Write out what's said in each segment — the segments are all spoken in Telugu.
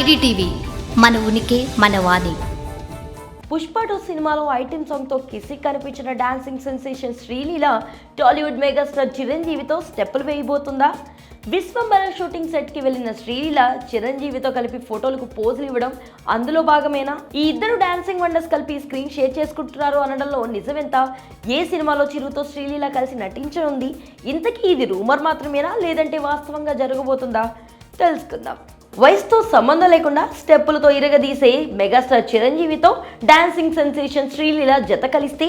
ఐడిటీవీ మన ఉనికి మన వాణి. పుష్ప టూ సినిమాలో ఐటెం సాంగ్తో కిసి కనిపించిన dancing sensation Sreeleela Tollywood megastar చిరంజీవితో స్టెప్పులు వేయబోతుందా? విశ్వంబర షూటింగ్ సెట్కి వెళ్ళిన శ్రీలీల చిరంజీవితో కలిపి ఫోటోలకు పోజులు ఇవ్వడం అందులో భాగమేనా? ఈ ఇద్దరు డాన్సింగ్ వండర్స్ కలిపి స్క్రీన్ షేర్ చేసుకుంటున్నారు అనడంలో నిజమెంత? ఏ సినిమాలో చిరుతో శ్రీలీల కలిసి నటించనుంది? ఇంతకీ ఇది రూమర్ మాత్రమేనా? లేదంటే వాస్తవంగా జరగబోతుందా? తెలుసుకుందాం. వయసుతో సంబంధం లేకుండా స్టెప్పులతో ఇరగదీసే మెగాస్టార్ చిరంజీవితో డాన్సింగ్ సెన్సేషన్ శ్రీలీల జత కలిస్తే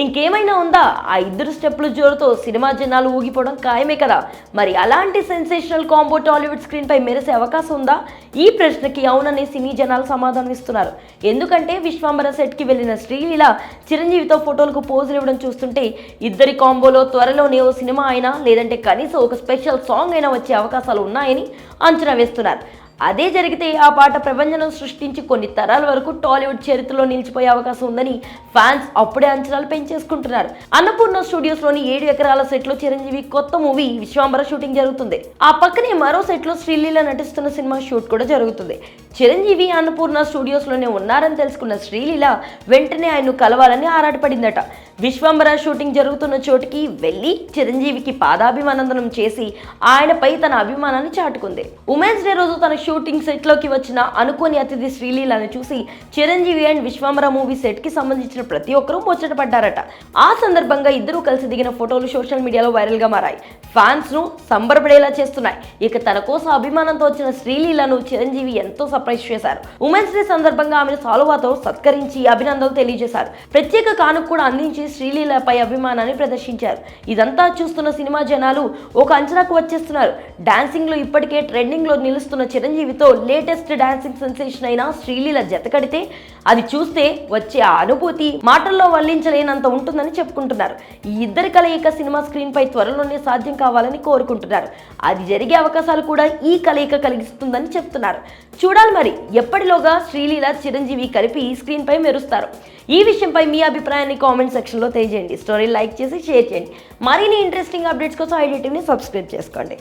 ఇంకేమైనా ఉందా? ఆ ఇద్దరు స్టెప్పుల జోరుతో సినిమా జనాలు ఊగిపోవడం ఖాయమే కదా. మరి అలాంటి సెన్సేషనల్ కాంబో టాలీవుడ్ స్క్రీన్పై మెరిసే అవకాశం ఉందా? ఈ ప్రశ్నకి అవునని సినీ జనాలు సమాధానం ఇస్తున్నారు. ఎందుకంటే విశ్వాంబర సెట్కి వెళ్ళిన శ్రీలీల చిరంజీవితో ఫోటోలకు పోజులు ఇవ్వడం చూస్తుంటే ఇద్దరి కాంబోలో త్వరలోనే ఓ సినిమా అయినా లేదంటే కనీసం ఒక స్పెషల్ సాంగ్ అయినా వచ్చే అవకాశాలు ఉన్నాయని అంచనా వేస్తున్నారు. అదే జరిగితే ఆ పాట ప్రపంచం సృష్టించి కొన్ని తరాల వరకు టాలీవుడ్ చరిత్రలో నిలిచిపోయే అవకాశం ఉందని ఫ్యాన్స్ అప్పుడే అంచనాలు పెంచేసుకుంటున్నారు. అన్నపూర్ణ స్టూడియోస్లోని ఏడు ఎకరాల సెట్లో చిరంజీవి కొత్త మూవీ విశ్వాంబర షూటింగ్ జరుగుతుంది. ఆ పక్కనే మరో సెట్లో శ్రీలీల నటిస్తున్న సినిమా షూట్ కూడా జరుగుతుంది. చిరంజీవి అన్నపూర్ణ స్టూడియోస్లోనే ఉన్నారని తెలుసుకున్న శ్రీలీల వెంటనే ఆయన్ను కలవాలని ఆరాటపడిందట. విశ్వంబర షూటింగ్ జరుగుతున్న చోటికి వెళ్ళి చిరంజీవికి పాదాభిమానందనం చేసి ఆయనపై తన అభిమానాన్ని చాటుకుంది. ఉమెన్స్ డే రోజు తన షూటింగ్ సెట్లోకి వచ్చిన అనుకోని అతిథి శ్రీలీలను చూసి చిరంజీవి అండ్ విశ్వామర మూవీ సెట్కి సంబంధించిన ప్రతి ఒక్కరూ ముచ్చట పడ్డారట. ఆ సందర్భంగా ఇద్దరూ కలిసి దిగిన ఫోటోలు సోషల్ మీడియాలో వైరల్గా మారాయి. ఫ్యాన్స్ను సంబరపడేలా చేస్తున్నాయి. ఇక తన కోసం అభిమానంతో వచ్చిన శ్రీలీలను చిరంజీవి ఎంతో సర్ప్రైజ్ చేశారు. ఉమెన్స్ డే సందర్భంగా ఆమెను సాలువాతో సత్కరించి అభినందనలు తెలియజేశారు. ప్రత్యేక కానుక కూడా అందించి శ్రీలీలపై అభిమానాన్ని ప్రదర్శించారు. ఇదంతా చూస్తున్న సినిమా జనాలు ఒక అంచనాకు వచ్చేస్తున్నారు. డాన్సింగ్లో ఇప్పటికే ట్రెండింగ్లో నిలుస్తున్న చిరంజీవితో లేటెస్ట్ డాన్సింగ్ సెన్సేషన్ అయిన శ్రీలీల జతకడితే అది చూస్తే వచ్చే ఆ అనుభూతి మాటల్లో వల్లించలేనంత ఉంటుందని చెప్పుకుంటున్నారు. ఈ ఇద్దరి కలయిక సినిమా స్క్రీన్ పై త్వరలోనే సాధ్యం కావాలని కోరుకుంటున్నారు. అది జరిగే అవకాశాలు కూడా ఈ కలయిక కలిగిస్తుందని చెప్తున్నారు. చూడాలి మరి ఎప్పటిలోగా శ్రీలీల చిరంజీవి కలిపి స్క్రీన్ పై మెరుస్తారు. ఈ విషయంపై మీ అభిప్రాయాన్ని కామెంట్ సెక్షన్లో తెలియజేయండి. స్టోరీ లైక్ చేసి షేర్ చేయండి. మరిన్ని ఇంట్రెస్టింగ్ అప్డేట్స్ కోసం ఐడిటీని సబ్స్క్రైబ్ చేసుకోండి.